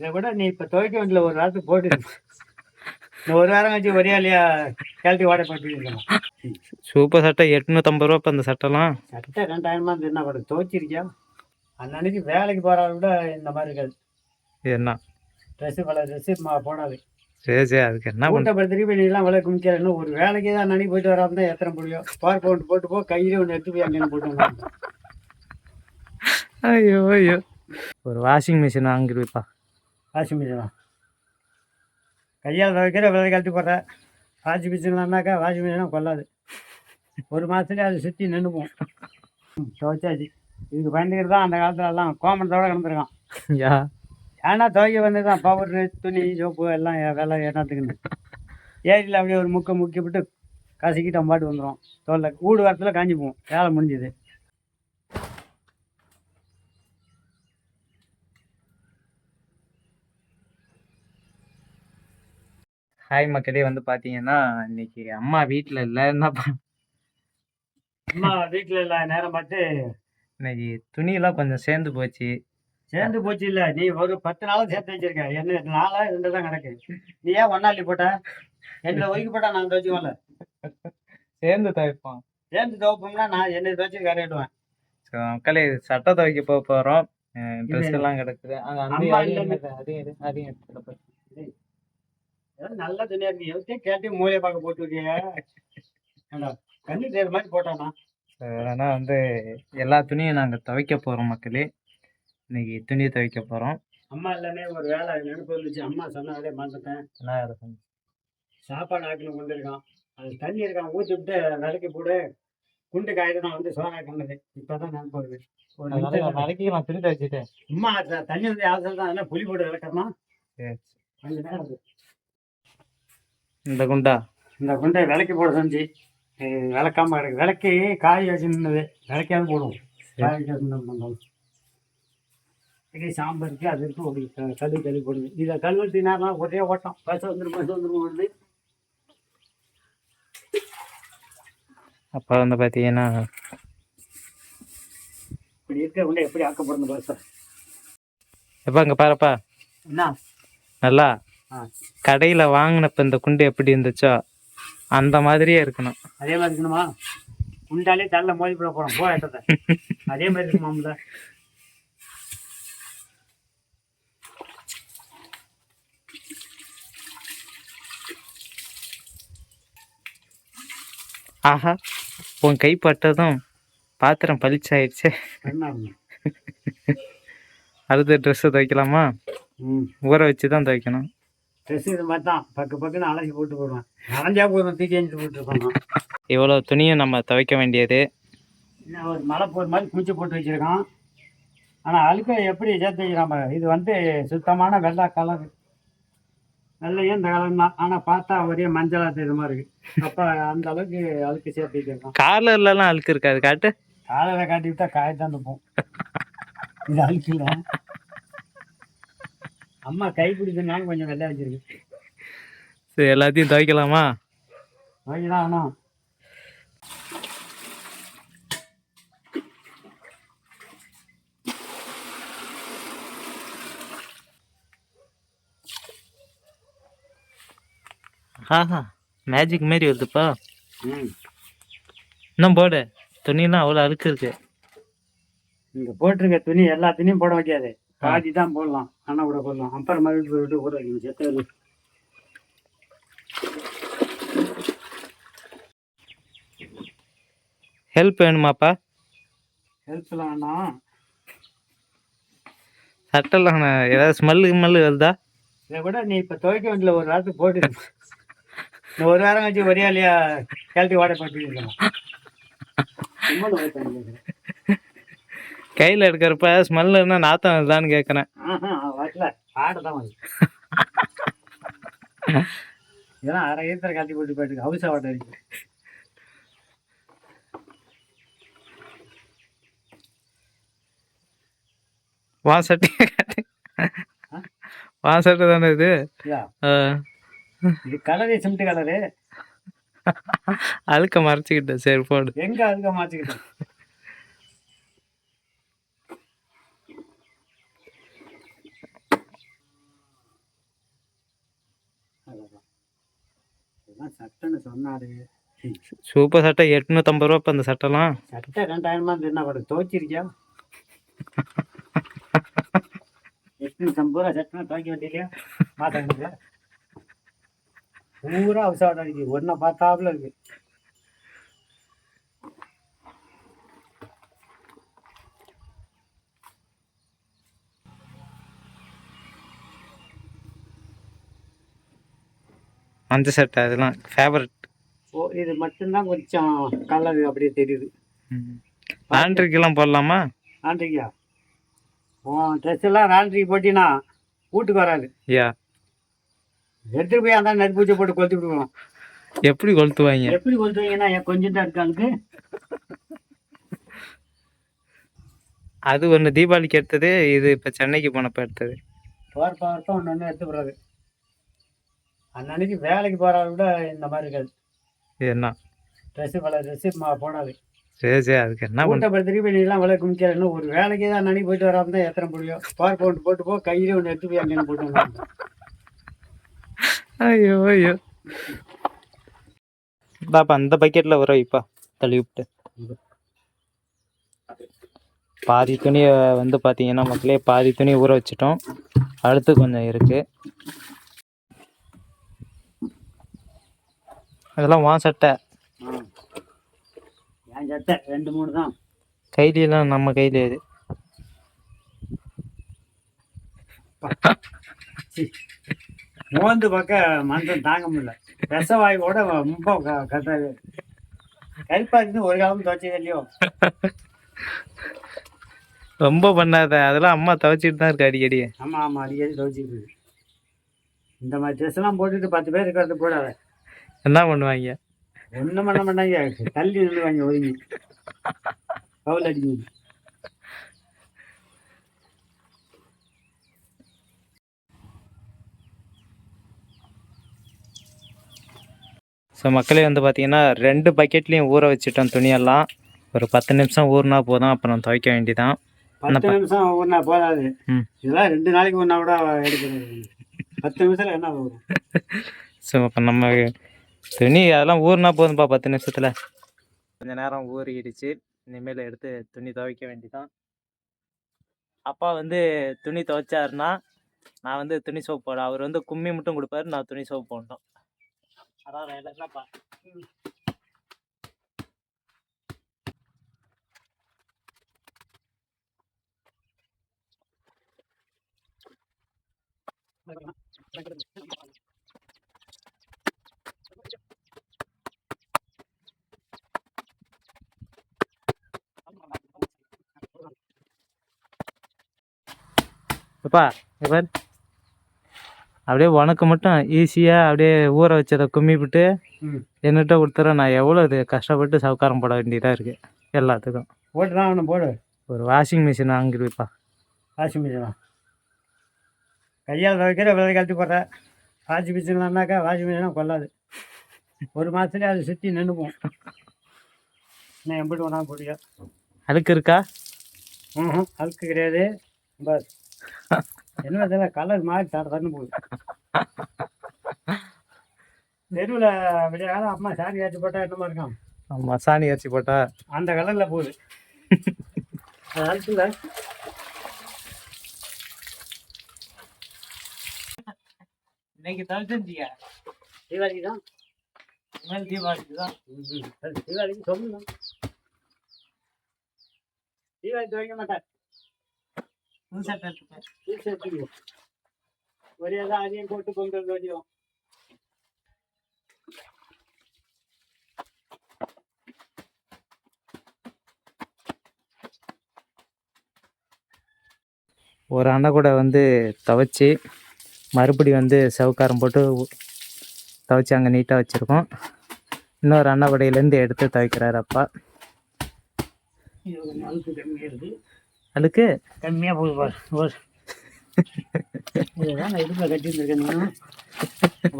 இதை கூட நீ இப்போ துவைக்க வேண்டிய ஒரு வாரத்துக்கு போட்டு இந்த ஒரு வாரம் கழிச்சு ஒரே இல்லையா கழட்டி வாடகை பண்ணிருக்கலாம் சூப்பர் சட்டை எட்நூற்றம்பது ரூபா இப்போ அந்த சட்டைலாம். சட்டை ரெண்டாயிரமா இருந்து என்ன பண்ணுறது? துவைச்சிருக்கியா? அன்னன்னைக்கு வேலைக்கு போகிறவங்க விட இந்த மாதிரி இருக்காது. என்ன? ட்ரெஸ்ஸு பல ட்ரெஸ்ஸு போடாது. சரி சரி அதுக்கு என்ன பண்ண திருப்பி நீலாம் விலை குமிக்கிற இன்னும் ஒரு வேலைக்கு தான் அன்னைக்கு போயிட்டு வராம தான் எத்தனை முடியும் பார்க் ஒன்று போட்டு போ கையிலே ஒன்று எடுத்து போய் அங்கே போட்டு ஐயோ ஐயோ. ஒரு வாஷிங் மிஷின் வாங்கிருப்பா. வாஷிங் மிஷினா கையால் துவைக்கிற விலை கழட்டி போடுற வாஷிங் மிஷின்லாம்னாக்கா வாஷிங் மிஷினாக கொள்ளாது. ஒரு மாதத்துலேயே அது சுற்றி நின்றுப்போம் துவைச்சாச்சு. இதுக்கு பயந்துக்கிட்டு தான் அந்த காலத்துல எல்லாம் கோமணத்தோட கிடந்துருக்கான். யா? ஏன்னா துவைக்க வந்து தான். பவுட்ரு துணி சோப்பு எல்லாம் வெள்ளை என்னத்துக்குன்னு. ஏரியில் அப்படியே ஒரு முக்கை முக்கி விட்டு கசக்கிட்டு அவன் பாட்டு வந்துடும் தோல்ல கூடு வாரத்தில் காஞ்சி போவோம் வேலை முடிஞ்சுது. ஹாய் மக்களே வந்து பார்த்தீங்கன்னா இன்னைக்கு அம்மா வீட்டில் இல்லை என்ன அம்மா வீட்டில் இல்லை நேரம் பார்த்து இன்னைக்கு துணியெல்லாம் கொஞ்சம் சேர்ந்து போச்சு. சேர்ந்து போச்சு இல்லை நீ ஒரு பத்து நாளும் சேர்த்து வச்சிருக்க. என்ன நாளா ரெண்டு தான் கிடக்கு. நீ ஏன் ஒன்னாளி போட்ட? என்னை ஒதுக்கி போட்டா நான் துவச்சுக்கோல சேர்ந்து துவைப்போம். சேர்ந்து துவைப்போம்னா நான் என்னை துவச்சு கரையிடுவேன். மக்களே சட்டை துவைக்க போக போகிறோம் ட்ரெஸ் எல்லாம் கிடக்குது. அங்கே அதையும் அதையும் அதையும் எடு, அதையும் எடுத்துட்டு போய். ஏதோ நல்ல துணியா இருக்கு. எவ்வளோ கேட்டு மூலையை பார்க்க போட்டு ஏண்டா, கண்ணு தேர் மாதிரி போட்டானா? அதனால வந்து எல்லா துணியும் நாங்கள் துவைக்க போகிறோம் மக்களே. இன்னைக்கு துணி துவைக்க போகிறோம் அம்மா இல்லைன்னே ஒரு வேலை நினைப்பு இருந்துச்சு அம்மா சொன்ன வேலையை மறந்துட்டேன் என்ன செஞ்சு? சாப்பாடு ஆக்கணும் கொண்டிருக்கான் அது தண்ணி இருக்கான். ஊற்றி விட்டு விளக்கி போடு. குண்டு காயிட்டு நான் வந்து சோறா கண்டது இப்பதான் நினைப்பு வருது. நிமிஷம் நான் துணி துவைச்சிட்டேன். அம்மா தண்ணி வந்து யாரும் தான் புளி போட்டு விளக்கறனா சரி. கொஞ்ச நேரம். இந்த குண்டா? இந்த குண்டை விளக்கி போட செஞ்சு விளக்காம கிடக்கு. விளக்கி காய் வச்சுருந்தது விளக்காவது போடுவோம். காய் வச்சு இதே சாம்பார் இருக்கு அது இருக்கு ஒரு க- கழுவி போடுது. இதை கழுவி நேரம் ஒரே ஓட்டம். பஸ் வந்துடும் பஸ் வந்துடும் வருது. அப்போ வந்து பார்த்தீங்கன்னா இப்படி இருக்க குண்டை எப்படி ஆக்கப்படுது பஸ் எப்போ அங்கே பாருப்பா. என்ன? நல்லா? கடையில் வாங்கினப்ப இந்த குண்டு எப்படி இருந்துச்சோ அந்த மாதிரியே இருக்கணும். அதே மாதிரி இருக்கணுமா? குண்டாலே தள்ள மோதி போட போகிறோம் போ அதே மாதிரி இருக்குமாம்ல ஆஹா உன் கை பட்டதும் பாத்திரம் பளிச்சாயிடுச்சு? அடுத்த ட்ரெஸ்ஸை துவைக்கலாமா? ஊற வச்சு தான் துவைக்கணும். ட்ரெஸ் இது மாதிரி தான் பக்கு பக்குன்னு அலசி போட்டு போடுவேன். அரைஞ்சா போதும் தூக்கி எஞ்சி போட்டுருப்பான் இவ்வளோ துணியும் நம்ம துவைக்க வேண்டியது. இன்னும் ஒரு மலை போகிற மாதிரி குச்சி போட்டு வச்சிருக்கான். ஆனால் அழுக்க எப்படி சேர்த்து பாரு. இது வந்து சுத்தமான வெள்ளை கலர் வெள்ளையும் இந்த கலர் தான். ஆனால் பார்த்தா ஒரே மஞ்சளா தெரியுற மாதிரி இருக்கு. அப்போ அந்த அளவுக்கு அழுக்கு சேர்த்து வச்சிருக்கான் கார்லர்லாம் அழுக்கு இருக்காது. காட்டு. காலையில் காட்டி விட்டா காயத்தான் துப்போம் இது அழுக்கு இல்லை. அம்மா கை பிடிச்சதுனால கொஞ்சம் வெள்ளை வச்சிருக்கு சரி எல்லாத்தையும் துவைக்கலாமா? ஓகேதான் வேணும் ஆஹா மேஜிக் மாரி வருதுப்பா. ம். இன்னும் போடு துணியெல்லாம் அவ்வளோ அழுக்கு இருக்கு. இங்க போட்டிருக்க துணி எல்லா துணியும் போட வைக்காது. பாதி தான் போடலாம் அண்ணா கூட போடலாம். அப்புறம் மறுபடியும் விட்டு ஊற வைக்கணும் செத்தது ஹெல்ப் வேணுமாப்பா? ஹெல்ப்லாம் வேணாம் சட்டெல்லாம் ஏதாவது ஸ்மெல்லு ஸ்மெல்லு வருதா? இதை கூட நீ இப்போ துவைக்க வேண்டிய ஒரு வாரத்துக்கு போட்டு இந்த ஒரு வாரம் கழிச்சு ஒரே இல்லையா? கழட்டி வாடகை துவைக்க கையில் எடுக்கிறப்ப ஸ்மெல்லுன்னா நாத்தம் வருதான்னு கேட்குறேன் இதெல்லாம் அரை ஈரத்தில் கழட்டி போட்டு போயிட்டு ஹவுஸ் ஆட்டை இருக்கு. வா சட்டையை காட்டு. வா சட்டை தானே இது? இது கலரு சிமெண்ட் கலரு அழுக்க மறைச்சிக்கிட்டேன். சரி போடு. எங்க அதுக்கு மாற்றிக்கிட்டேன் அதான் சூப்பர் சட்டை எட்நூற்றம்பது ரூபா இப்போ அந்த சட்டைலாம். சட்டை ரெண்டாயிரமா இருந்து என்ன பண்ணுறது? துவைச்சிருக்கியா? எட்நூத்தி ஐம்பது ரூபா சட்டை துவைக்க வேண்டியலையா மாத்தாங்க பூரா அவசரம் அடிக்குது ஒன்றை பார்த்தாப்புல இருக்கு. அந்த சட்டை அதெல்லாம். ஃபேவரட் ஓ இது மட்டும்தான் கொஞ்சம் கலர் அப்படியே தெரியுது. லாண்ட்ரிக்கெல்லாம் போடலாமா? ராண்டிரியா உன் ட்ரெஸ் எல்லாம் ராண்டிரிக்கு போட்டினா வீட்டுக்கு வராது. யா. எடுத்துட்டு போய் அந்த நெருப்பு பூச்சி போட்டு கொளுத்தி விடுவோம் எப்படி கொளுத்துவாங்க? எப்படி கொளுத்துவீங்கன்னா கொஞ்சம் தான் இருக்காங்க. அது ஒன்று தீபாவளிக்கு எடுத்தது இது இப்போ சென்னைக்கு போனப்போ எடுத்தது. பவர்த்தான் ஒன்று ஒன்று எடுத்து போடுறது. அன்னன்னைக்கு வேலைக்கு போகிறத விட இந்த மாதிரி இருக்காது. இது என்ன? ட்ரெஸ்ஸு பல ட்ரெஸ்ஸு போடாது. சரி சரி அதுக்கு என்ன பண்ண கூட்டப்படுத்தி போய் நீலாம் விலை குமிக்கிற இன்னும் ஒரு வேலைக்கு தான் அன்னன்னைக்கு போயிட்டு வராம தான் எத்தனை முடியும். பவர் பவுண்ட் போட்டு போ கையிலே ஒன்று எடுத்து போய் அங்கே போட்டு. ஐயோ ஐயோ. பாப்பா அந்த பக்கெட்டில் வர வைப்பா. தள்ளி விட்டு பாதி துணியை வந்து பார்த்தீங்கன்னா மக்களே பாதி துணி ஊற வச்சிட்டோம். அடுத்து கொஞ்சம் இருக்கு. அதெல்லாம் வா சட்டை. என் சட்டை ரெண்டு மூணு தான். கைலியெல்லாம் நம்ம கையில இது மோந்து பக்கம் மனுஷன் தாங்க முடியல. விஷவாயோட ரொம்ப க- கட்டாது கருப்பாக்குன்னு ஒரு காலம் துவச்சது இல்லையோ? ரொம்ப பண்ணாத. அதெல்லாம் அம்மா துவைச்சிட்டு தான் இருக்கு அடிக்கடி. ஆமாம் ஆமாம் அடிக்கடி துவச்சிட்டு இருக்கு. இந்த மாதிரி ட்ரெஸ் எல்லாம் போட்டுட்டு பத்து பேர் இருக்கிறது போடாத. என்ன பண்ணுவாங்க? ஒன்றும் பண்ண மாட்டாங்க. தள்ளி நின்றுவாங்க ஒதுங்கி. கவுல் அடிக்கணும் ஸோ மக்களே வந்து பார்த்தீங்கன்னா ரெண்டு பக்கெட்லேயும் ஊற வச்சிட்டோம் துணியெல்லாம். ஒரு பத்து நிமிஷம் ஊறினா போதும். அப்புறம் துவைக்க வேண்டியதான் பத்து நிமிஷம் ஒன்றா போதாது. இதெல்லாம் ரெண்டு நாளைக்கு ஒன்றா கூட எடுக்கிறது பத்து நிமிஷத்தில் என்ன வரும் ஸோ இப்போ நம்ம துணி அதெல்லாம் ஊறினா போதும்பா பத்து நிமிஷத்தில். கொஞ்ச நேரம் ஊறிடுச்சு. இனிமேல் எடுத்து துணி துவைக்க வேண்டிதான். அப்பா வந்து துணி துவைச்சாருன்னா நான் வந்து துணி சோப் போட அவர் வந்து கும்மி மட்டும் கொடுப்பாரு நான் துணி சோப் போடணும். அதான் Thank you. அப்பா இவர் அப்படியே உனக்கு மட்டும் ஈஸியாக அப்படியே ஊற வச்சதை கும்மி விட்டு ம். என்னகிட்ட கொடுத்துற நான் எவ்வளோ இது கஷ்டப்பட்டு சவுக்காரம் போட வேண்டியதாக இருக்குது எல்லாத்துக்கும். போட்டு தான் அவனை போடு. ஒரு வாஷிங் மிஷின் வாங்கிடுவிப்பா. வாஷிங் மிஷினா கையால் துவைக்கிற விலை கழட்டி போடுற. வாஷிங் மிஷின்லாம்னாக்கா வாஷிங் மிஷினாக கொள்ளாது. ஒரு மாதத்துலேயே அது சுற்றி நின்றுப்போம் நான் எப்படி வேணாலும் போட்டியா அழுக்கு இருக்கா? ம் அழுக்கு கிடையாது. பஸ் என்ன தெரியல கலர் மாதிரி தட தண்ணு போகுது. தெருவில் விளையாட அம்மா சாணி காய்ச்சி போட்டால் என்னமா இருக்கான் ஆமாம் சாணி அரிசி போட்டா? அந்த கலரில் போகுது. அது அழுக்குல இன்னைக்கு தவிர்த்துட்டியா தீபாவளிக்கு தான். இனிமேல் தீபாவளிக்கு தான். சரி, தீபாவளிக்கு சொல்லணும் தீபாவளி துவைக்க மாட்டேன் ஒரு அண்ணா கூட வந்து துவைச்சி மறுபடி வந்து செவக்காரம் போட்டு துவைச்சி அங்கே நீட்டாக வச்சுருக்கோம். இன்னொரு அண்ணா கூடையிலேருந்து எடுத்து துவைக்கிறாரு அப்பா. அழுக்கு இருக்கு அதுக்கு கம்மியாக போகுது பாரு ஒரு இதுதான் நான் இடுப்பில் கட்டியிருந்திருக்கேன்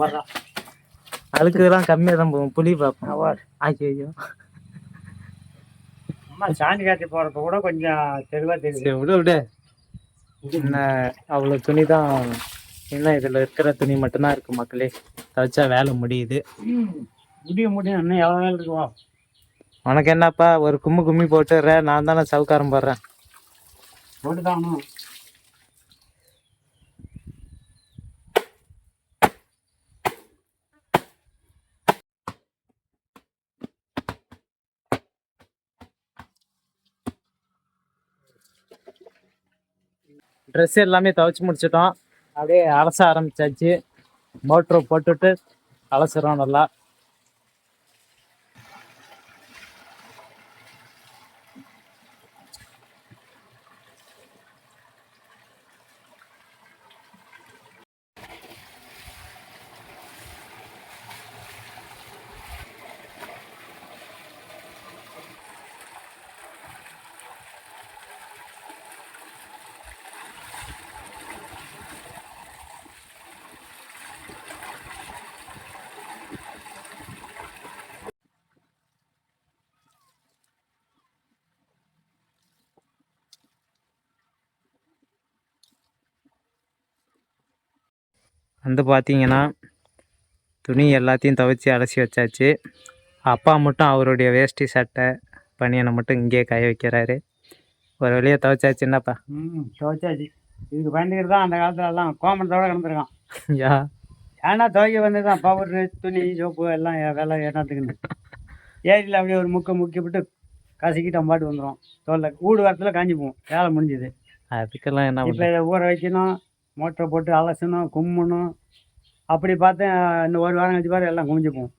வர்றா. அழுக்குலாம் கம்மியாக தான் போகும். புளி பார்ப்போம் அவர் ஐயோ அம்மா சாணி காட்டி போகிறப்ப கூட கொஞ்சம் தெளிவாக தெரியுது. விடு விடு. என்ன அவ்வளோ துணி தான் இன்னும் இதில் இருக்கிற துணி மட்டும்தான் இருக்குது மக்களே. துவைச்சா வேலை முடியுது. முடிய முடியும் இன்னும் எவ்வளோ வேலை இருக்குவா உனக்கு என்னப்பா ஒரு கும்மி கும்மி போட்டுடுற நான் தானே சவுக்காரம் போடுறேன். போட்டு ட்ரெஸ் எல்லாமே துவைச்சி முடிச்சிட்டோம். அப்படியே அலச ஆரம்பிச்சாச்சு. மோட்ரு போட்டுட்டு அலசுறோம் நல்லா. வந்து பார்த்தீங்கன்னா துணி எல்லாத்தையும் துவைச்சி அலசி வச்சாச்சு. அப்பா மட்டும் அவருடைய வேஷ்டி சட்டை பனியனை மட்டும் இங்கேயே காய வைக்கிறாரு. ஒரு வழியாக துவைச்சாச்சு என்னப்பா? ம் துவைச்சாச்சு. இதுக்கு பயந்துக்கிட்டு தான் அந்த காலத்துல எல்லாம் கோமணத்தோட கிடந்துருக்கான். யா? ஏன்னா துவைக்க வந்து தான். பவுட்ரு துணி சோப்பு எல்லாம் வெள்ளை என்னத்துக்குன்னு. ஏரியில் அப்படியே ஒரு முக்கை முக்கி விட்டு கசக்கிட்டு பாட்டு வந்துடும் தோல்ல கூடு வரத்தில் காஞ்சி போகும் வேலை முடிஞ்சுது. அதுக்கெல்லாம் என்ன இப்போ ஊற வைக்கணும். மோட்டரை போட்டு அலசணும் கும்மணும். அப்படி பார்த்தா இன்னும் ஒரு வாரம் கழிச்சு பாரு எல்லாம் குமிஞ்சு போகும்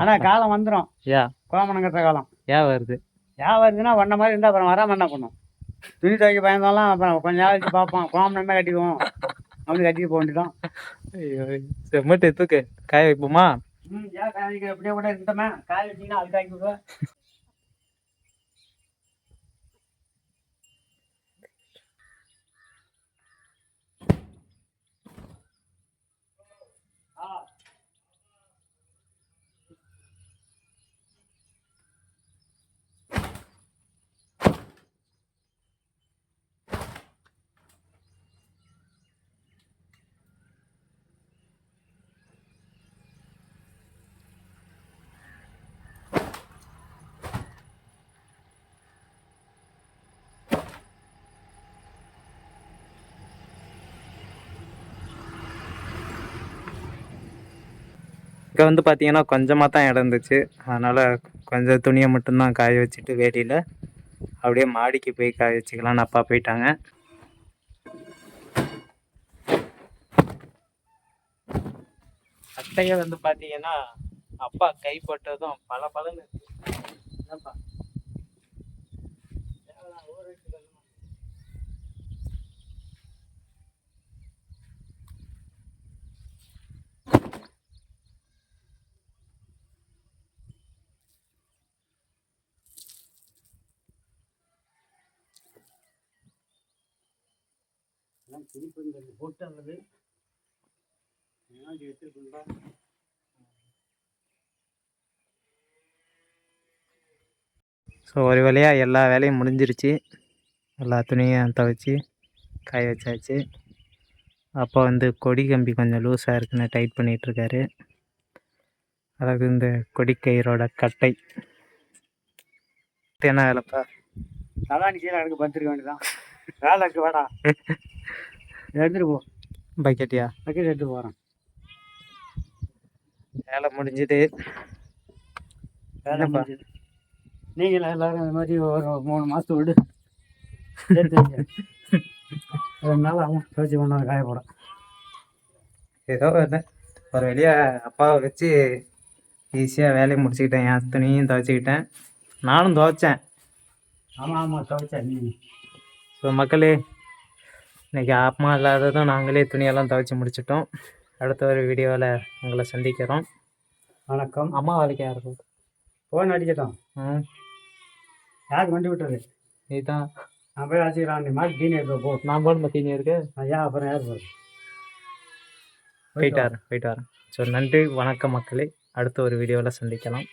ஆனால் காலம் வந்துடும் யா. கோமணம் கட்டுற காலம். ஏன் வருது. ஏன் வருதுன்னா வண்ண மாதிரி இருந்தால் அப்புறம் வராமல் என்ன பண்ணும்? துணி துவைக்க பயந்தாலும் அப்புறம் கொஞ்ச நாள் கழிச்சு பார்ப்போம். கோமணமே கட்டிக்குவோம். அப்படி கட்டிட்டு போக வேண்டியதான் செம்மட்டு தூக்கு. காய வைப்போமா? ம் ஏன் காய் வைக்கிற அப்படியே கூட இருக்கட்டமே. காய் வச்சிங்கன்னா அது காய்க்கு இங்கே வந்து பார்த்தீங்கன்னா கொஞ்சமாக தான் இடம் இருந்துச்சு. அதனால் கொஞ்சம் துணியை மட்டும்தான் காய வச்சுட்டு வேலியில் அப்படியே மாடிக்கு போய் காய வச்சுக்கலாம்னு அப்பா போயிட்டாங்க. அட்டையை வந்து பார்த்தீங்கன்னா அப்பா கைப்பட்டதும் பல பலன்னு இருக்குது என்னப்பா? எல்லாம் திருப்பி போட்டு அல்லது எடுத்துருக்கா ஸோ ஒரு வழியாக எல்லா வேலையும் முடிஞ்சிருச்சு. எல்லா துணியும் துவைச்சி காய வச்சாச்சு. அப்பா வந்து கொடி கம்பி கொஞ்சம் லூஸாக இருக்குன்னு டைட் பண்ணிகிட்ருக்காரு அதாவது இந்த கொடிக்கயிறோட கட்டை. என்ன வேலைப்பா அதான் கீழே எனக்கு படுத்துருக்க வேண்டியதான் வேலை இருக்கு வாடா. எடுத்துட்டு போ. பக்கெட்டியா பக்கெட் எடுத்து போகிறேன் வேலை முடிஞ்சுது. வேலை? முடிஞ்சது. நீங்கள எல்லாரும் இந்த மாதிரி ஒரு மூணு மாதத்து விடு. ரெண்டு நாள் ஆகும். துவச்சி கொண்டு வந்து காய போட ஏதோ ஒன்று ஒரு வழியாக அப்பாவை வச்சு ஈஸியாக வேலையை முடிச்சுக்கிட்டேன். என் துணியும் துவைச்சிக்கிட்டேன். நானும் துவைச்சேன். ஆமாம் ஆமாம் துவைச்சா நீ. ஸோ மக்களே இன்னைக்கு அம்மா இல்லாததும் நாங்களே துணியெல்லாம் துவைச்சி முடிச்சிட்டோம். அடுத்த ஒரு வீடியோவில் உங்களை சந்திக்கிறோம். வணக்கம். அம்மா வேலைக்கு யாருக்கும் ஃபோன் அடிக்கட்டும் ம் யார் வண்டி விட்டுறது இதுதான் நான் போய் அடிச்சுக்கிறான் நீ மாதிரி தீனி எடுத்து போ. நான் போன மத்தினி இருக்கு? ஐயா அப்புறம் யார் போகிறது போயிட்டு வரேன் போயிட்டு வரேன். ஸோ நன்றி. வணக்கம் மக்களே. அடுத்த ஒரு வீடியோவில் சந்திக்கலாம்.